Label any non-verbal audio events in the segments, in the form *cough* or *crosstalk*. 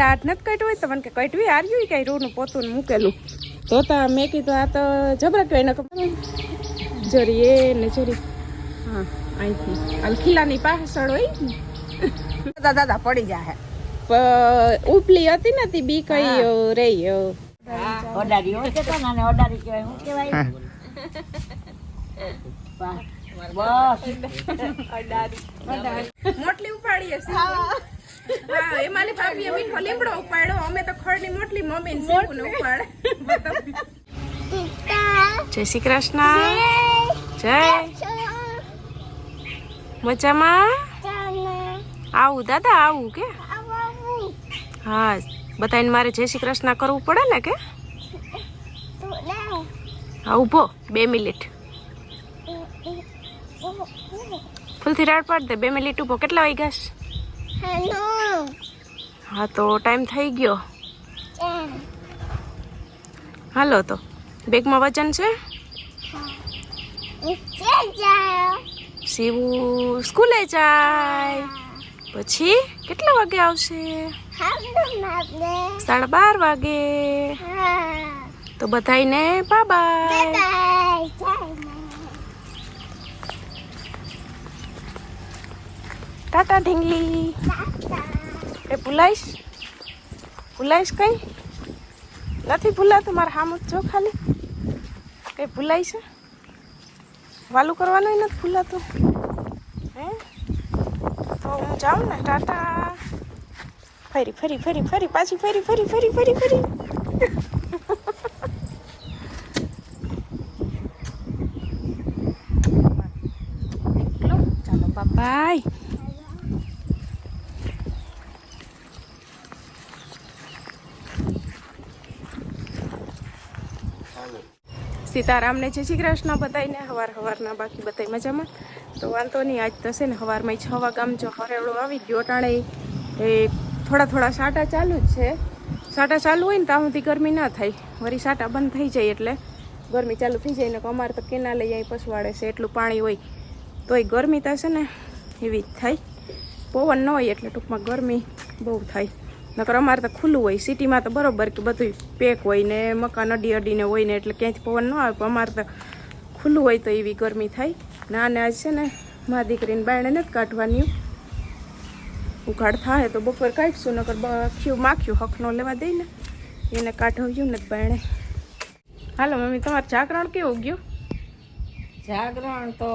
દાંત નથી કાઢ્યું હોય તો મને કે કાઢવી હાર્યું કઈ રૂનું પોતું ને મૂકેલું. તો તા મેં કીધું આ તો જબરા કઈ ન જરી એ ને જરી. હા અહીંથી. આ ખીલાની પાછળ હોય દાદા દાદા પડી જાય ઉપલી હતી ને તી બી કઈ રહી. ઓડારી હોય છે ઓડારી કહેવાય મોટલી ઉપાડીએ હા એમાંની ભાભીએ મીઠો લીમડો ઉપાડ્યો. અમે તો ખડની મોટલી મમ્મી ને ઉપાડે જય શ્રી કૃષ્ણ. જય. મજામાં? આવું દાદા આવું કે? હા બધાને મારે જય શ્રી કૃષ્ણ કરવું પડે ને કે? હા ઊભો બે મિનિટ. ફૂલથી રાડ પાડ દે બે મિનિટ ઊભો. કેટલા વાગ્યા હા તો ટાઈમ થઈ ગયો. હાલો તો બેગમાં વજન છે? શિવું સ્કૂલે જાય. પછી કેટલા વાગે આવશે? સાડા બાર વાગે. તો બધાને બા બાય ટાટા ઢીંગલી. એ ભૂલાઈશ? ભૂલાઈશ કઈ? નથી ભૂલાતું મારે હામ જ ખાલી. કઈ ભૂલાય છે? વાલું કરવાનું નથી ભૂલાતું. હે? તો હું જાઉં ને ટાટા. ફરી ફરી ફરી ફરી પાછી ફરી ફરી ફરી ફરી ફરી. *laughs* ચાલો બાય સીતારામને જય શ્રી કૃષ્ણ બધાને હવાર હવારના બાકી બધાય મજામાં. તો વાંધો નહીં, આજ તો છે ને હવારમાં છ વાગામ જો હરેવડો આવી ગયો ટાણે. એ થોડા થોડા સાટા ચાલુ જ છે. સાટા ચાલુ હોય ને ત્યાં સુધી ગરમી ના થાય. વળી સાટા બંધ થઈ જાય એટલે ગરમી ચાલુ થઈ જાય ને અમારે તો કેના લઈ અહીં પસવાડે છે, એટલું પાણી હોય. તોય ગરમી થશે ને એવી જ થાય. પવન ન હોય એટલે ટૂંકમાં ગરમી બહુ થાય. નકર અમારે તો ખુલ્લું હોય સિટીમાં તો બરોબર કે બધું પેક હોય ને મકાન અડી અડીને હોય ને એટલે ક્યાંથી પવન ન આવે પણ અમારે તો ખુલ્લું હોય તો એવી ગરમી થાય. ના ને આજ છે ને મારી દીકરીને બાયણે નથી કાઢવાની. ઉઘાડ થાય તો બપોર કાઢશું નકર બખ્યું માખ્યું હકનો લેવા દઈ ને એને કાઢવ્યું નથી બાયણે. હાલો મમ્મી તમારે જાગરણ કેવું ગયું? જાગરણ તો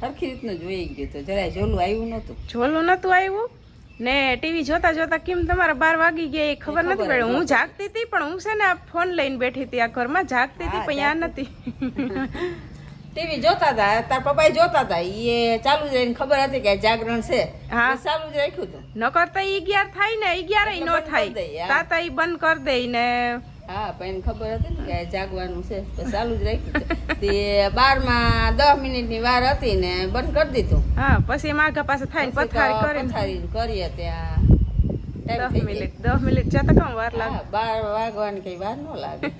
સરખી રીતનું જોઈ ગયું તો જરાય જોલું આવ્યું નહોતું. ઝોલું નહોતું આવ્યું? ને ટીવી જોતા જોતા કેમ તમારા બાર વાગી ગયા એ ખબર નથી પડી હું જાગતી હતી પણ હું છે ને આ ફોન લઈને બેઠી હતી આ ઘરમાં. જાગતી હતી પણ યા નથી. *laughs* ટીવી જોતા હતા તાર પપ્પા જોતા હતા. એ ચાલુ જ ખબર હતી કે જાગરણ છે. હા. ચાલુ જ રાખ્યું હતું. નકર તો અગિયાર થાય ને અગિયાર નો થાય. તાતા ઈ બંધ કરી દે ને હા પણ ખબર હતી ને કે જાગવાનું છે તો ચાલુ જ રાખ્યું તે બારમાં દસ મિનિટની વાર હતી ને બંધ કરી દીધું. હા પછી માગા પાસે થાય પથારી તો પથારી કરીએ ત્યાં. દસ મિનિટ દસ મિનિટ જતા કામ વાર લાગે. બાર વાગવાની કઈ વાર ન લાગે.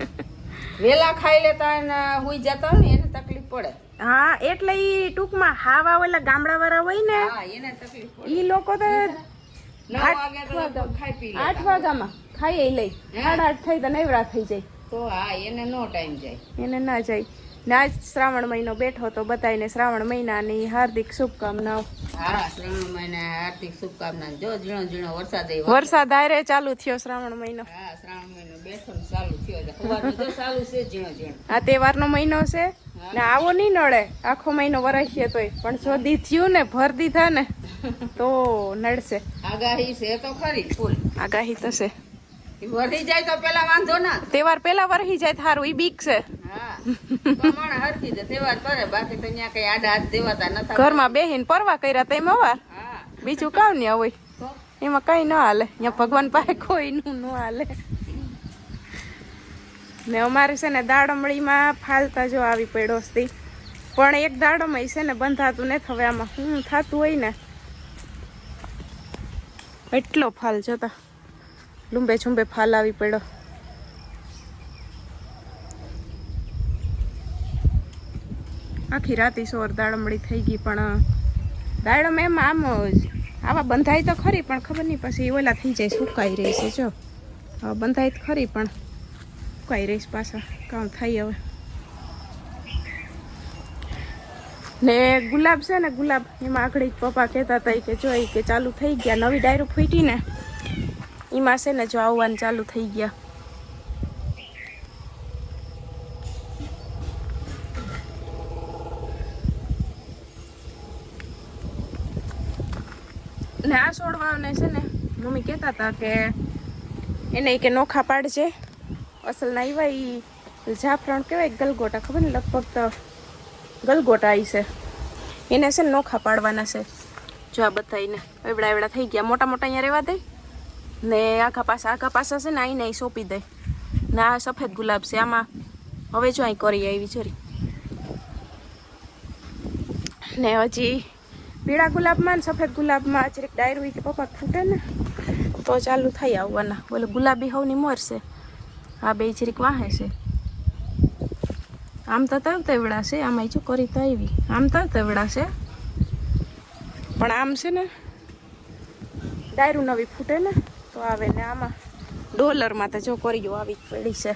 વેલા ખાઈ લેતા ને હુઈ જતા ને એને તકલીફ પડે. હા એટલે ઈ ટૂંકમાં હાવા ઓલા ગામડા વાળા હોય ને હા એને તકલીફ પડે. ઈ લોકો તો આઠ વાગ્યામાં ખાઈ લઈ સાડા આઠ થઈ તો નવરા થઈ જાય. તો હા એને નો ટાઈમ જાય. એને ના જાય. ને આજ શ્રાવણ મહિનો બેઠો તો બધાને શ્રાવણ મહિનાની હાર્દિક શુભકામનાઓ. હા શ્રાવણ મહિના હાર્દિક શુભકામના જો ઝીણો ઝીણો વરસાદ આયરે વરસાદ આરે ચાલુ થયો શ્રાવણ મહિનો. હા શ્રાવણ મહિનો બેઠો ચાલુ થયો છે. ચાલુ છે ઝીણો ઝીણો. આ તહેવારનો મહિનો છે ને આવો નહીં નડે. આખો મહિનો વરસીએ તોય. પણ જો થયું ને ભર દીધા ને તો નડશે. આગાહી છે તો ખરી આગાહી તો છે. વધી જાય તો પેલા વાંધો ના તહેવાર પેલા વરસી જાય થારું ઈ બીક છે. હા. કઈ ઘરમાં બેહીન પરવા કર્યા તેમ અવાર બીજું કામ નહીં હોય. એમાં કઈ ન હાલે. અહીંયા ભગવાન પાસે કોઈનું ન હાલે. ને અમારે છે ને દાડમળીમાં ફાલતા જો આવી પડ્યો હતી પણ એક દાડમાં છે ને બંધાતું નથી. હવે આમાં શું થતું હોય ને? એટલો ફાલ જોતા. લુંબે છુંબે ફાલાવી પડ્યો. આખી રાતી સોર દાડમડી થઈ ગઈ, પણ દાડમ એમ આમ આવા બંધાય તો ખરી, પણ ખબર નહીં પછી ઓલા થઈ જાય, સુકાઈ રહેશે જો. હવે બંધાય તો ખરી, પણ સુકાઈ રહીશ પાછા, કામ થાય હવે. ને ગુલાબ છે ને, ગુલાબ એમાં આગળ પપ્પા કહેતા હતા કે જો કે ચાલુ થઈ ગયા, નવી ડાયરો ફૂટી ને એમાં છે ને જો આવવાનું ચાલુ થઈ ગયા. ને આ છોડવાને છે ને મમ્મી કહેતા હતા કે એને કે નોખા પાડજે. અસલ ના એવા ઈ જાફરાણ કહેવાય ગલગોટા, ખબર ને? લગભગ તો ગલગોટા આવી છે. એને છે ને નોખા પાડવાના છે. જો આ બતાવીને એવડા એવડા થઈ ગયા. મોટા મોટા અહીંયા રહેવા દે. ને આખા પાસા આખા પાસા છે ને આઈને અહીં સોંપી દે ને આ સફેદ ગુલાબ છે આમાં હવે જો અહીં કરી આવી જરી ને હજી પીળા ગુલાબમાં ને સફેદ ગુલાબમાં જરીક ડાયર હોય કે પપ્પા ફૂટે ને તો ચાલુ થઈ આવવાના બોલે ગુલાબી હવની મોર છે આ બે જરીક વાહે છે આમ તો તવ તેવડા છે આમાં શું કરી તો આવી આમ તવ તેવડા છે પણ આમ છે ને ડાયરું નવી ફૂટે ને તો આવે ને આમાં. ડોલરમાં તો જો આવી જ પડી છે.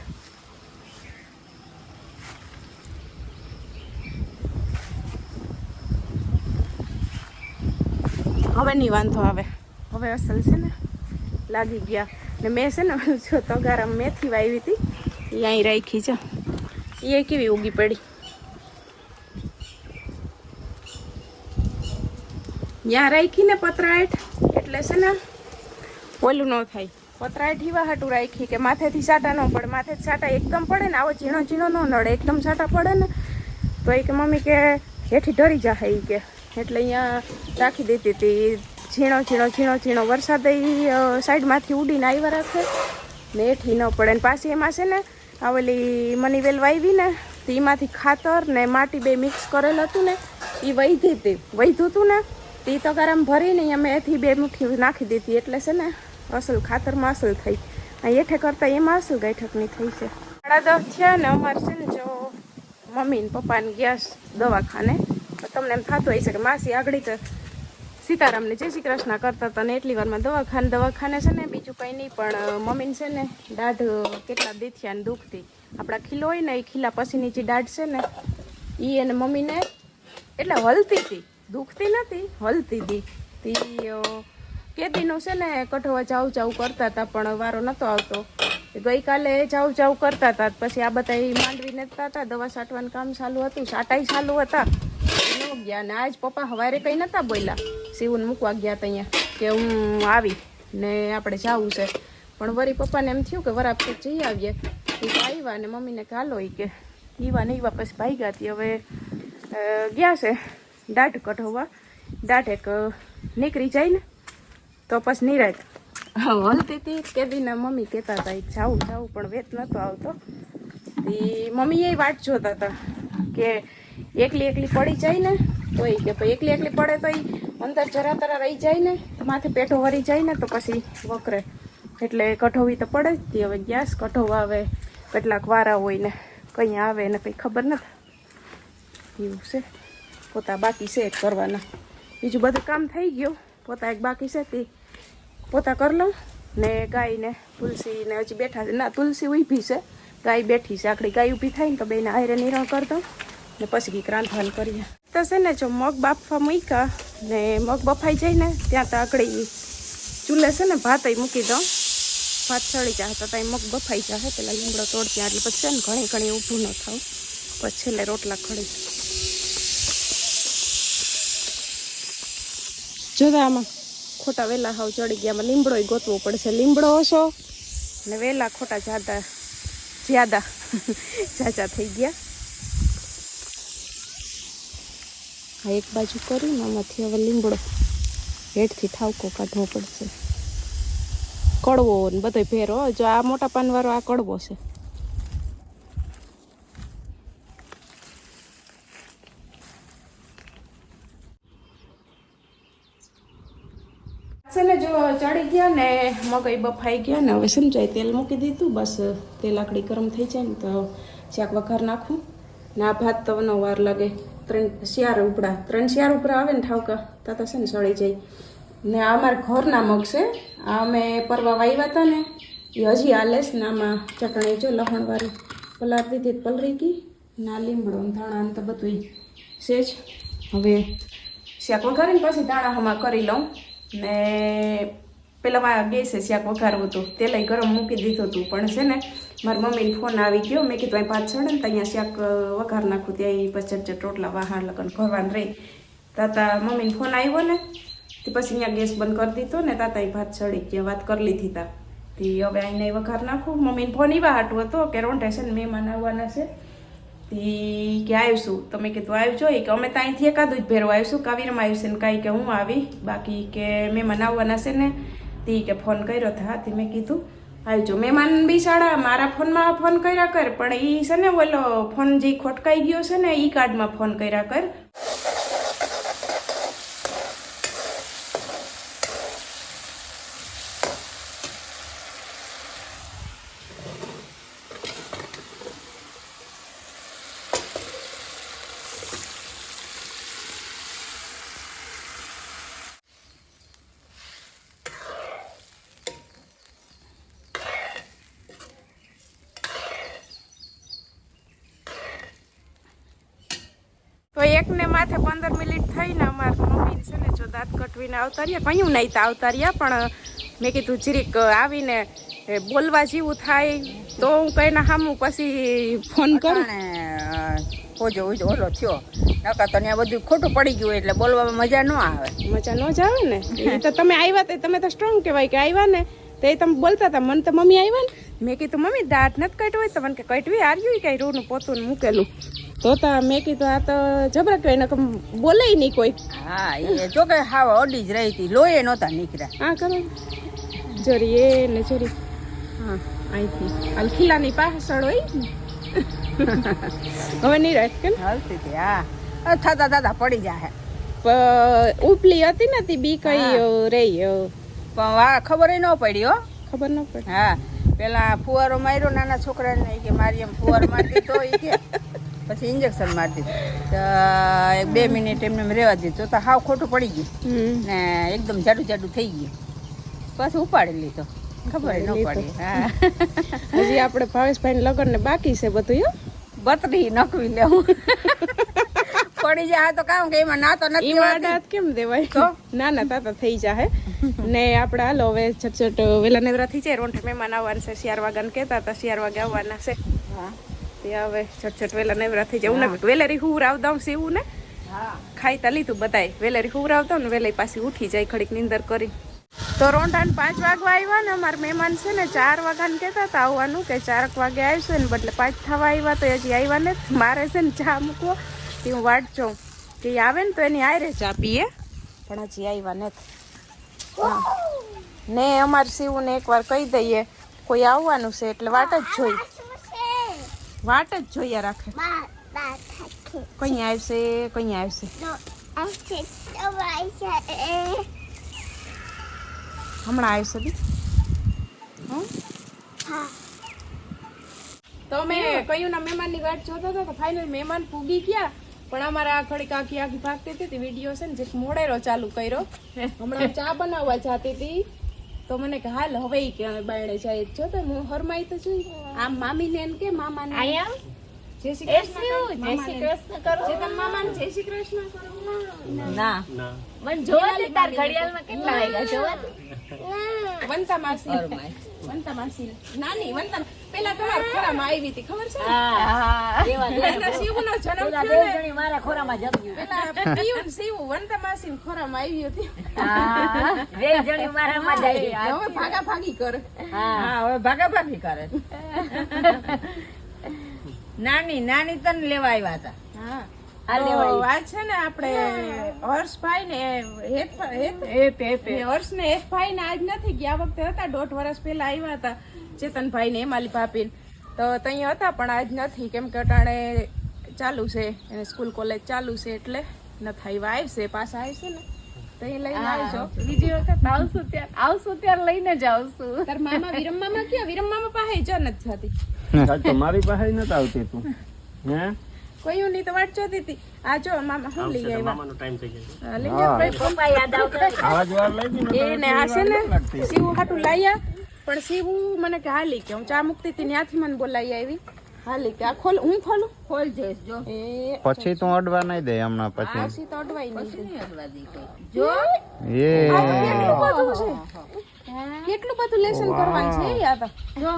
હવે નહીં વાંધો આવે. હવે અસલ છે ને લાગી ગયા. ને મેં છે ને *laughs* જો તગારા મેથી વાવી હતી, એ અહીં રાખી છે. એ કેવી ઉગી પડી? ત્યાં રાખી ને પતરાઈટ એટલે છે ને ઓલું ન થાય. પતરાઈટ હીવા હાટું રાખી કે માથેથી સાટા ન પડે. માથેથી સાટા એકદમ પડે ને, આવો ઝીણો ઝીણો ન નડે, એકદમ સાટા પડે ને, તો એ કે મમ્મી કે હેઠી ડરી જાય એ કે. એટલે અહીંયા રાખી દેતી હતી. ઝીણો ઝીણો ઝીણો ઝીણો વરસાદ સાઈડમાંથી ઉડીને આવ્યા રાખે ને હેઠી ન પડે. ને પાછી એમાં છે ને આ ઓલી મનીવેલ વાવી ને, તો એમાંથી ખાતર ને માટી બે મિક્સ કરેલ હતું ને એ વૈધી હતી. વહીધું હતું ને, તે તો ગરમ ભરીને અમે એથી બે મુઠ્ઠી નાખી દીધી. એટલે છે ને અસલ ખાતરમાં અસલ થઈ. અહીં હેઠે કરતાં એમાં અસલ ગાંઠકની થઈ છે. સાડા દસ થયા ને અમારે છે ને જો મમ્મી ને પપ્પાને ગેસ દવાખાને. તમને એમ થતું હોય છે કે માસી આગળ તો સીતારામને જય શ્રી કૃષ્ણ કરતા હતા ને એટલી વારમાં દવાખાને દવાખાને છે ને બીજું કંઈ નહીં, પણ મમ્મીને છે ને દાઢ કેટલા દીથિયા ને દુખતી. આપણા ખીલો હોય ને એ ખીલા પછીની જે દાઢ છે ને એ એને મમ્મીને એટલે હલતી હતી દુખતી નથી હલતી હતી તી કેદીનું છે ને કઠોવા જાવ જાવ કરતા હતા, પણ વારો નહોતો આવતો. ગઈકાલે જાવ જાવ કરતા હતા પછી આ બધા માંડવી નેતા હતા, દવા છાંટવાનું કામ ચાલુ હતું છાંટાઈ ચાલુ હતા. ન ગયા, ને આજ પપ્પા હવારે કંઈ નતા બોલ્યા. શિવને મૂકવા ગયા હતા અહીંયા, કે હું આવી, ને આપણે જાવું છે. પણ વરી પપ્પાને એમ થયું કે વરાપ જઈ આવીએ. એ આવ્યા ને મમ્મીને કાલો એ કે, ઈવા ને ઈવા પછી ભાઈ હતી હવે ગયા છે દાઢ કઢવા. દાઢ એક નીકળી જાય ને તો પછી નિરાત હલતી હતી કે દીના મમ્મી કહેતા હતા જાઉં જાવું પણ વેત નહોતો આવતો. એ મમ્મી એ વાટ જોતા હતા કે એકલી એકલી પડી જાય ને, તો એ કે ભાઈ એકલી એકલી પડે તો એ અંદર જરા તરા રહી જાય ને, માથે પેટો વરી જાય ને, તો પછી વકરે. એટલે કઠોવી તો પડે જ, તી હવે ગેસ કઠોવા આવે, કેટલાક વારા હોય ને, કંઈ આવે ને કંઈ ખબર નથી. એવું છે. પોતા બાકી છે કરવાના બીજું બધું કામ થઈ ગયું. પોતા એક બાકી છે તે પોતા કરી લઉં ને ગાયને તુલસી ને હજી બેઠા છે. ના, તુલસી ઊભી છે. ગાય બેઠી છે. આખડી ગાય ઊભી થાય ને તો બેને આયરે નિરણ કરી દઉં ને પછી કંઈક રાંધવાનું કરીએ. તો છે ને, જો મગ બાફવા મૂક્યા ને મગ બફાઈ જાય ને, ત્યાં તો આકડી ચૂલે છે ને ભાત મૂકી દઉં. ભાત ચડી જાય તો ત્યાં મગ બફાઈ જાય. પેલા લીમડો તોડતી એટલે પછી છે ને ઘણી ઘણી ઊભું ન થાવ પછી છેલ્લે રોટલા ખડી જોતા આમાં. ખોટા વેલા હાવ ચડી ગયા. આમાં લીમડો ગોતવો પડશે. લીમડો હશો ને વેલા ખોટા જાદા જ્યાદા જાજા થઈ ગયા. આ એક બાજુ કરી ને આમાંથી હવે લીમડો હેઠથી ઠાવકો કાઢવો પડશે. કડવો ને બધો ભેરો. જો આ મોટા પાનવાળો આ કડવો છે. છે ને જો ચડી ગયા ને મગઈ બફાઈ ગયા ને હવે સમજાય તેલ મૂકી દીધું, બસ તેલ આકડી ગરમ થઈ જાય ને તો શાક વઘાર નાખું. ને આ ભાત તો નો વાર લાગે. ત્રણ શિયાર ઉપડા. ત્રણ શિયાર ઉપડા આવે ને ઠાવકા, તા તો છે ને સળી જાય. ને આ અમારા ઘરના મગ છે. આ અમે પરવા વાવ્યા હતા ને, એ હજી છે ને આમાં ચટણી જો લહણવાળી પલાર દીધી પલરી ગઈ. ના લીમડો ધાણા તો બધું છે જ. હવે શાક વઘારીને પછી દાણા હમા કરી લઉં. ને પહેલાં ગેસે શાક વઘારવું હતું. તેલ ગરમ મૂકી દીધું હતું. પણ છે ને, મારી મમ્મીને ફોન આવી ગયો. મેં કીધું, અહીં પાછ છડે ને ત્યાં અહીંયા શાક વઘાર નાખું. ત્યાં પછી ચટ રોટલા, વાહણ, લગન, ભરવાન રહી. તાતા મમ્મીને ફોન આવ્યો ને, તે પછી અહીંયા ગેસ બંધ કરી દીધો ને તાતા ભાત ચડી ગયા, વાત કરી લીધી તા. તે હવે આઈને વઘાર નાખું. મમ્મીને ફોન એવા હાટું હતો કે રોંઢે છે ને, મહેમાન આવવાના છે. તી કે આવીશું તમે કીધું આવજો એ કે અમે તો અહીંથી એકાદું જ ભેરવા આવીશું કાવીરમાં આવ્યું છે ને કાંઈ કે હું આવી. બાકી કે મહેમાન આવવાના છે ને, તી કે ફોન કર્યો તો હા તે મેં કીધું આવજો મહેમાન બી સાડા મારા ફોનમાં ફોન કર્યા કર, પણ એ છે ને ઓલો ફોન જે ખોટકાઈ ગયો છે ને એ કાર્ડમાં ફોન કર્યા કર. તો એકને માથે પંદર મિનિટ થઈને અમારા મમ્મી છે ને જો દાંત કટવીને આવતા રહ્યા કયું નહીં તો આવતા રહ્યા પણ મેં કીધું જીરીક આવીને બોલવા જેવું થાય તો હું કઈને સામું પછી ફોન કરું. ઓજો ઓજો ઓલો થયો. નકા તો ત્યાં બધું ખોટું પડી ગયું એટલે બોલવામાં મજા ન આવે. મજા ન જ આવે ને? એ તો તમે આવ્યા તે તમે તો સ્ટ્રોંગ કહેવાય કે આવ્યા ને તો એ તમે બોલતા હતા મને તો મમ્મી આવ્યા ને? મેં કીધું મમ્મી દાંત નથી હોય તો મને કે કટવી આર્યું કઈ રૂનું પોતું મૂકેલું. તો તા મેં કીધું આ તો જબરા કહેવાય ને બોલે નહીં કોઈ. હા એ જો કે હાવ અડી જ રહી હતી લોહી નહોતા નીકળ્યા. હા કરો જોરી એ ને જોરી. હા અહીંથી. હાલ ખીલાની પાછળ હોય હવે નહીં રહે કે ને? હાલતી હતી હા. થતા થતા પડી જાય ઉપલી હતી ને તી બી કઈ રહી પણ વા ખબર ન પડી હો. ખબર ન પડે. હા. પેલા ફુવારો માર્યો નાના છોકરાને કે મારી એમ ફુવાર મારી તો એ કે. પછી ઇન્જેક્શન મારી દીધું. બે મિનિટ એમને એમ રહેવા દીધું. તો હાવ ખોટું પડી ગયું. ને એકદમ જાડું જાડું થઈ ગયું. પછી ઉપાડી લીધો. ખબર ન પડી. હા. *laughs* હજી આપણે ભાવેશભાઈ લગ્ન ને બાકી છે બધું બતરી નખવી લેવું. પડી જાય તો કામ કે એમાં ના તો નથી ઈ કેમ દેવાય? તો? ના ના તાતા થઈ જાહે. ને આપણે હાલો હવે છટછટ વેલા નેવરા થઈ જાય. રોંઠે મહેમાન આવવાના છે શિયાર વાગ્યાને કહેતા હતા શિયાર વાગે આવવાના છે. હા. તે હવે છટછટ વેલા નેવરા થઈ જાય. ને વેલેરી હુર આવતા હું સીવું ને? હા. ખાઈતા લીધું બધાય. વેલેરી હુર આવતા ને વેલાઈ પાછી ઉઠી જાય ઘડીક નીંદર કરી તો રોંઢાને પાંચ વાગવા આવ્યા ને અમારા મહેમાન છે ને ચાર વાગ્યાને કહેતા હતા આવવાનું કે ચારક વાગે આવશે ને બદલે પાંચ થવા આવ્યા તો હજી આવ્યા ને મારે છે ને ચા મૂકવો તે હું વાટ જોઉં કે આવે ને તો એની આયરે ચા પીએ. પણ હજી આવ્યા નથી. ને અમારે શિવને એકવાર કહી દઈએ કોઈ આવવાનું છે એટલે વાટ જ જોઈ. વાટ જ જોઈએ રાખે. કોઈ આવશે કોઈ આવશે. હમણાં આવશે બી. હં? તો મેં કહ્યું ના મહેમાનની વાટ જોતો હતો તો ફાઇનલ મહેમાન પૂગી ગયા પણ અમારા આખડી કાકી આખી આખી ભાગતી હતી. તે વીડિયો છે ને જે મોડેરો ચાલુ કર્યો. હમણાં ચા બનાવવા જતી હતી. તો મને કે હાલ હવે કે અમે બાયણે જાય છો. તો હું હરમાઈ તો છું આમ મામીને એમ કે મામા ને આઈ મામાને જય શ્રી કૃષ્ણ જય શ્રી કૃષ્ણ કરો? જે મામા ને જય શ્રી કૃષ્ણ કરો? ના. મન જોવા દે તાર ઘડિયાળમાં કેટલા વાગ્યા? જોવા દે. વંતા માસી. વંતા માસી. નાની વંતા પેલા તમારા ખોરામાં આવી હતી ખબર છે? હા. એવા દે. એના શિવનો જન્મ થયો મારા ખોરામાં જમ્યું પેલા પિયુન શિવ વંતા માસી ખોરામાં આવી હતી. હા. દેવજણી મારામાં જ હવે ભાગા ભાગી કર. હા. હા હવે ભાગાભાગી કરે. નાની નાની તને લેવા આવ્યા હતા. હા. આ તો લેવાય. છે ને આપણે હર્ષભાઈ ને હેત હેત એ હર્ષ ને હેતભાઈ ને આજ નથી ગયા વખતે હતા દોઢ વર્ષ પહેલા આવ્યા હતા. ચેતનભાઈ ને માલી ભાભી તો ત્યાં હતા પણ આજ નથી. કેમ કે અટાણે ચાલુ છે. એને સ્કૂલ કોલેજ ચાલુ છે એટલે નથી આવ્યા. આવશે પાછા આવશે ને. તો એ લઈને આવજો. બીજી વખત આવશું ત્યારે. આવશું ત્યારે લઈને જ આવશું. તાર મામા વિરમ મામા ક્યાં? વિરમ મામા પાસે જ નથી જતી મારી પાસે નથી આવતી તું. હે? કયું ની તો વાટ જોતી હતી. આ જો મામા શું લઈ આવ્યા. મામાનો ટાઈમ થઈ જાય લઈ જાઓ. પપ્પા યાદ આવતા આવા જ લઈ ગઈ ને એ ને આ છે ને શિવ હાટું લાયા. પણ શિવ મને કે હાલી કે હું ચા મુકતી હતી ત્યાંથી મને બોલાવી આવી. હાલી કે આ ખોલ હું ખોલું? ખોલ જઈશ જો. એ પછી તું અડવા નહીં દે હમણાં પછી. પછી તો અડવાય નહીં. અડવા દે જો. એ. કેટલું બધું લેસન કરવાનું છે યાર જો.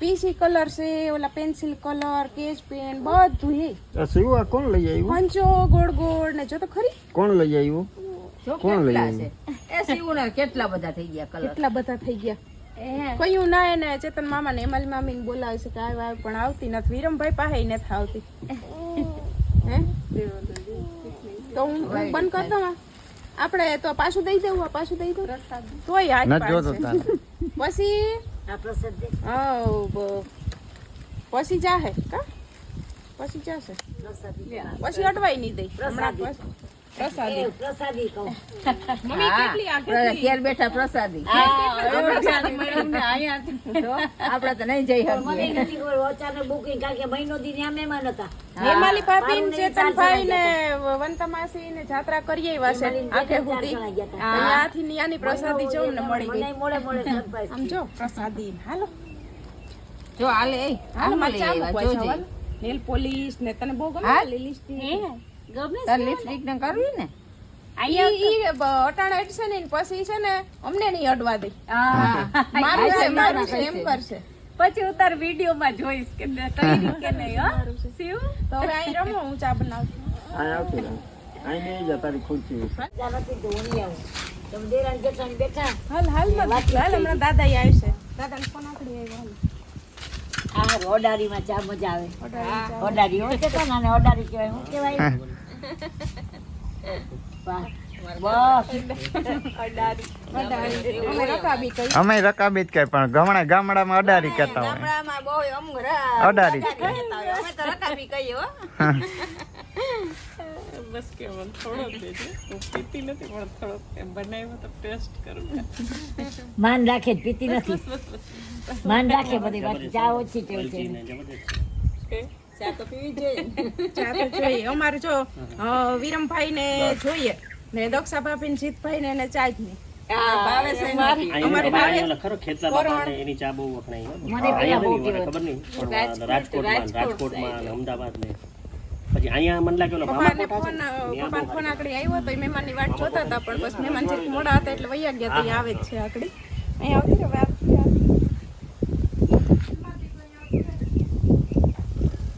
પીસી કલર છે ઓલા પેન્સિલ કલર કેચ પેન બધું એ આ કોણ લઈ આવ્યું? પંચો ગોળ ગોળ ને જો તો ખરી. કોણ લઈ આવ્યું? જો કોણ લઈ કેટલા એ શિવના કેટલા બધા થઈ ગયા કલર? કેટલા બધા થઈ ગયા? કયું ના એને ચેતન મામા ને એમાલી મામી ને બોલાવે છે કે આવ આવ પણ આવતી નથી. વિરમભાઈ પાસે નથી આવતી. હે? તો હું બંધ કરી દઉં આપણે તો પાછું દઈ દેવું પાછું દઈ દઉં. તોય. તારે. પછી? આ પ્રસાદ દે આવ બ- પછી જાહે કા? પછી જશે. પછી અટવાઈ નહીં દઈ. પ્રસાદી. પ્રસાદી કહું. મમ્મી કેટલી આ કેટલી? ઘેર બેઠા પ્રસાદી. જો, તો. નહીં જઈ મને નથી ખબર અચાનક બુકિંગ કારણ કે મહિનો દી ત્યાં મહેમાન હતા. હેમાલી ભાભી ને ચેતનભાઈ ને વંતા માસી ને જાત્રા કરી આવ્યા છે. આખે. ત્યાંથી પ્રસાદી જવું ને મળી ગઈ. મોડે મોડે આમ જો પ્રસાદી હાલો. જો હાલે હાલ મારે લઈ ચા આવ્યા, મૂકવા જોજે. નેલ પોલીસ ને તને બહુ ગમે હા? લીલી તાર લિપસ્ટિક ને કરવી ને. ઈ ઈ બ- અટાણા અડશે ને પછી છે ને અમને નહીં અડવા દે. મારું છે મારું છે એમ કરશે. પછી હું તાર વિડીયોમાં જોઈશ કે તે કે નહીં હો. શિવ? તો હવે અહીં રમો હું ચા બનાવું. અહીં આવતી અહીં નહીં જા તારી ખુરશી ત્યાં તો હું આવું. તમે દેરાણી જેઠાણી બેઠા. હાલ હાલ મત હાલ હમણાં દાદા આવશે. દાદાને ફોન આકડી આવ્યો હાલ. આ ઓડારીમાં ચા મજા આવે. ઓડારી તો ઓડારી કહેવાય. હું કહેવાય? અટાણે. અમે રકાબી જ કહે પણ ગમણા ગામડામાં અડારી કહેતા હોય. અડારી. જ કહેતા હોય. અમે તો રકાબી કહીએ હો. બસ કે મને થોડો દેજે હું પીતી નથી પણ થોડો એમ બનાવ્યો તો ટેસ્ટ કરું. માન રાખે જ પીતી નથી. માન રાખે બધી જાઓ ચા ઓછી ટેવ છે. ચા તો પીવી જોઈએ *laughs* ચા તો જોઈએ. અમારે જો વિરમભાઈ ને જોઈએ ને દક્ષા ભાભી ને જીતભાઈ ને એને ચા જ નહીં? રાજકોટમાં અમદાવાદ ને. પછી અહીંયા મને લાગ્યો ઓલા પપ્પાને ફોન પપ્પાને ફોન આકડી આવ્યો તો મહેમાનની વાટ જોતા હતા પણ બસ મહેમાન જે મોડા હતા એટલે વૈયા ગયા ત્યાં આવે જ છે આકડી. અહીંયા આવતી રહે હવે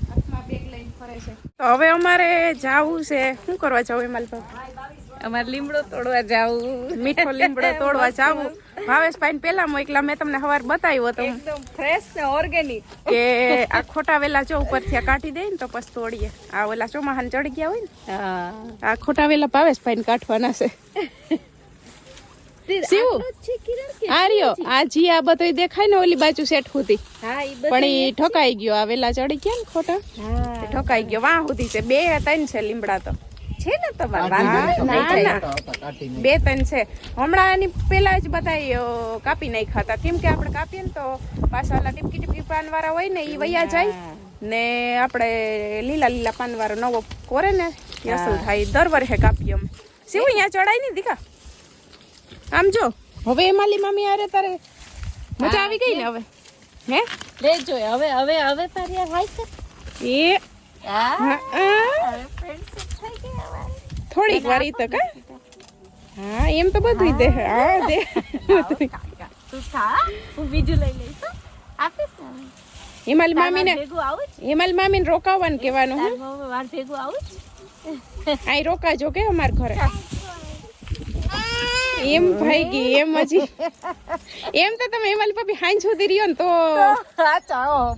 હાથમાં બેગ લઈને ફરે છે તો હવે અમારે જાવું છે. શું કરવા જવું એમાં અમારે લીમડો તોડવા જાવું. મીઠો લીમડો તોડવા જાવું. ભાવેશભાઈ પેલા મોકલા મેં તમને સવાર બતાવ્યો હતો. એકદમ ફ્રેશ ને ઓર્ગેનિક કે આ ખોટા વેલા જો ઉપરથી કાઢી દે ને તો પછી તોડીએ. આ ઓલા ચોમાહાન ચડી ગયા હોય ને. આ ખોટા વેલા ભાવેશભાઈ ને કાઢવાના છે. શિવ આ જી આ બધો દેખાય ને ઓલી બાજુ સેટ સુધી. પણ એ ઠકાઈ ગયો. આ વેલા ચડી ગયા ને ખોટા. ઠકાઈ ગયો. વાહ સુધી છે? બે ત્રણ છે લીમડા તો. છે ને તમારે? હા, ના, ના. બે ત્રણ છે. હમણાં એની પેલા જ બધા કાપી નાખ્યા હતા. કેમ કે આપણે કાપીએ ને તો પાછા ઓલા ટીપકી ટીપકી પાન વાળા હોય ને એ વૈયા જાય. ને આપણે લીલા લીલા પાન વાળો નવો કોરે ને એ અસલ થાય. દર વર્ષે કાપીએ અમે. શું અહીંયા ચડાય નહીં દીકા? આમ જો. હવે એમાલી મામી અરે તારે મજા આવી ગઈ ને હવે? હે? લેજો હવે હવે હવે તારી આ થાય છે? એ. થોડીક વાર ઈ તો હા એમ તો બધું દે. હા દે તું ખા હું. બીજું લઈ લઈશ. આપીશ ને હિમાલ મામીને હિમાલ રોકાવાનું કહેવાનું હું? વાર ભેગું આવું જ? અહીં રોકાજો કે અમાર ઘરે. એમ ભાઈ ગઈ એમ હજી. એમ તો તમે હિમાલ ભાભી હાંજ સુધી રહ્યો ને તો.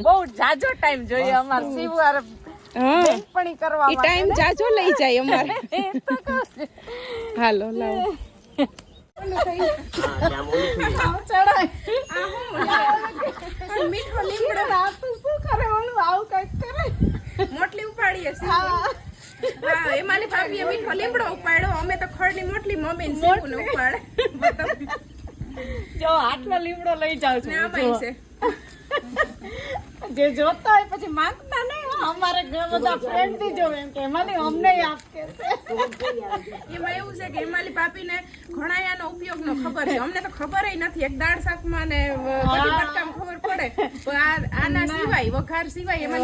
બહુ જાજો ટાઈમ જોઈએ અમાર શિવાર હા. કરવા ટાઈમ જાજો લઈ જાય અમારે. *laughs* હાલો લાવો. મીઠો લીમડો. શું કરે આવું કંઈક કરે. મોટલી ઉપાડીએ હા એમાંની ભાભીએ મીઠો લીમડો ઉપાડ્યો. અમે તો ખડની મોટલી મમ્મી ને સીવું ને ઉપાડે જો આટલો લીમડો લઈ જાવ છું. આમાંય છે. જે જોતા હોય પછી માંગતા નહીં અમારે ઘણા બધા ફ્રેન્ડથી જોવે એમ કે હેમાલી અમને આપ કે એમાં એવું છે કે હિમાલી ભાભીને ઘણા આનો ઉપયોગનો ખબર છે. અમને તો ખબર નથી. એક દાળ શાકમાં ને ખબર પડે. પણ આ- આના સિવાય વઘાર સિવાય એમાં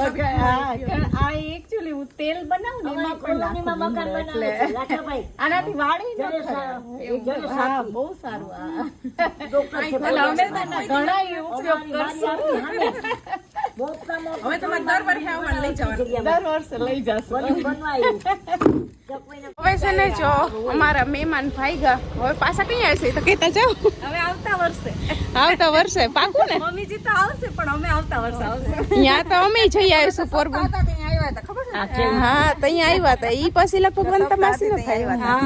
આ એકચ્યુઅલી હું તેલ બનાવું ને એમાં પણ લીમડો બનાવે આનાથી વાળી ન હા બહુ સારું આ. ઘણા ઉપયોગ કરશું. હવે તમારે દર વર્ષે આવવાનું લઈ જવાનું. દર વર્ષે લઈ જશું. બધું બનવા આવ્યું. ચકવાઈને હવે છે ને જો અમારા મહેમાન ભાઈગા હવે પાછા કઈ આવશે તો કહેતા જાઓ. હવે આવતા વર્ષે. આવતા વર્ષે? પાકું ને? મમ્મીજી તો આવશે પણ અમે આવતા વર્ષે આવશે. ત્યાં તો અમે જઈ આવીશું પોરબંદર હા ત્યાં આવ્યા હતા ઈ પછી લગભગ વનતા માસી ન થાય. હા.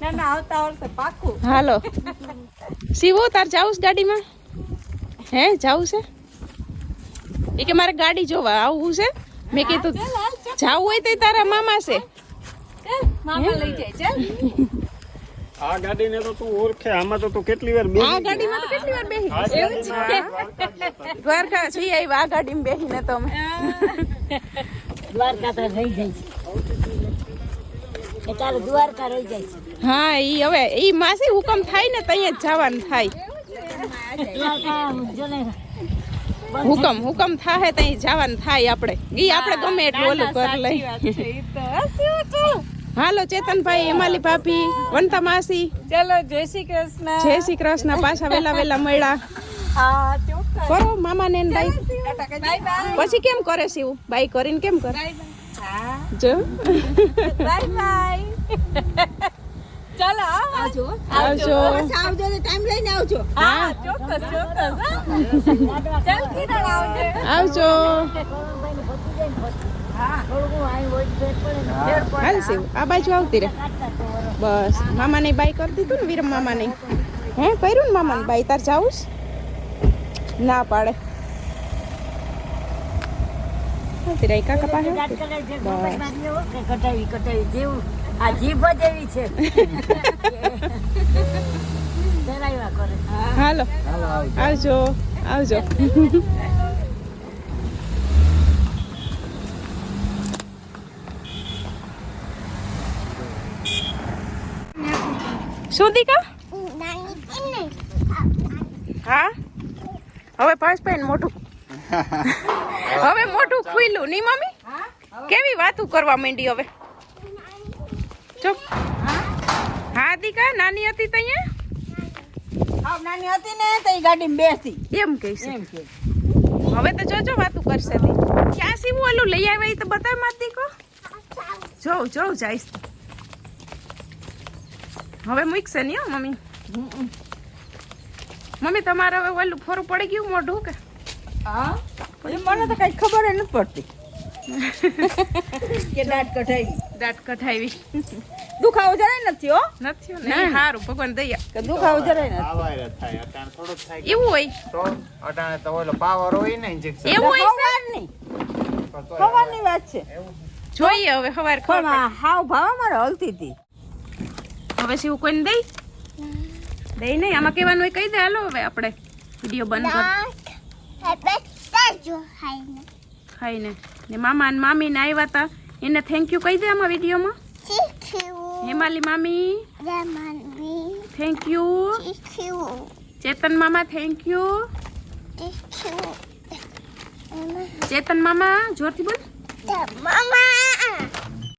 ના ના આવતા વર્ષે પાકું. હાલો. શિવો તાર જાવું છે ગાડીમાં? હે જાવું છે? એ કે મારે ગાડી જોવા આવવું છે. મેં કીધું જાવું હોય તો તારા મામા છે. મામા લઈ જાય ચાલ. આ ગાડીને તો તું ઓળખે આમાં તો તું કેટલી વાર બે આ ગાડીમાં તો કેટલી વાર બેહી? દ્વારકા જઈ આવ્યા આ ગાડીમાં બેહીને તો અમે. દ્વારકા તો રહી જાય છે. એ દ્વારકા રહી જાય હા ઈ હવે ઈ માસી હુકમ થાય ને ત્યાં જ જવાનું થાય. હુકમ હુકમ થાય ત્યાં જવાનું થાય આપણે. ઈ આપણે ગમે એટલું ઓલું કર લઈ હાલો ચેતનભાઈ હિમાલી ભાભી વનતા માસી. ચલો જય શ્રી કૃષ્ણ. જય શ્રી કૃષ્ણ પાછા વેલા વેલા મળ્યા. કરો મામા ને પછી કેમ કરે શિવ? બાઈ કરીને કેમ કરે? જો. બાય ચાલો આવજો. આવજો. આવજો તો ટાઈમ લઈને આવજો. હા ચોક્કસ ચોક્કસ ચાલ કિરણ આવજો. આવજો. હાલ શિવ આ બાજુ આવતી રે. બસ મામા ને બાઈ કરી દીધું ને વિરમ મામા ને હે કર્યું ને મામા બાય? બાઈ તાર જાવું ના પાડે. કાકા પાસે કટાવી કટાવી જેવો. આ જીભ જ એવી છે. હાલો. આવજો. આવજો શું દીકા? હા? હવે પાંચ પાઈ મોટું હવે મોટું ખુલ્લું નહીં મમ્મી? કેવી વાતું કરવા માંડી હવે? ચૂપ. હા દીકા નાની હતી તૈયા હા નાની હતી ને તઈ ગાડીમાં બેસી. એમ કહીશ એમ કે હવે તો જોજો વાતું કરશે તી. ક્યાં સીવું ઓલું લઈ આવ્યા ઈ તો બતાવ માર દીકો જોઉં જોઉં જઈશ હવે મૂકશે નહીં હો મમ્મી. મમ્મી તમારે હવે ઓલું ફોરું પડી ગયું મોઢું કે? હા? મને તો કઈ ખબર નથી પડતી. કે દાંત કઢાવી. દાંત કઢાવી. દુખાવો જરાય નથી હો. નથી ને. સારું ભગવાન દયા. કે દુખાવો જરાય નથી. આવાય થાય અટાણ થોડું થાય. એવું હોય. તો અટાણે તો ઓલો પાવર હોય ને ઇન્જેક્શન એવું હોય છે? સવારની સવારની વાત છે. જોઈએ હવે સવાર ખબર આ હાવ ભાવ મારે હલતી હતી. હવે શું કોઈને દઈ? દઈ નહીં? આમાં કહેવાનું હોય કહી દે. હાલો હવે આપણે. વીડિયો બંધ કર. ખાઈને. ને મામા અને મામી ને આવ્યા હતા એને થેન્ક યુ કહી દે આમાં વિડીયોમાં. હેમાલી મામી. થેન્ક યુ ચેતન મામા થેન્ક યુ ચેતન મામા જોરથી બોલ.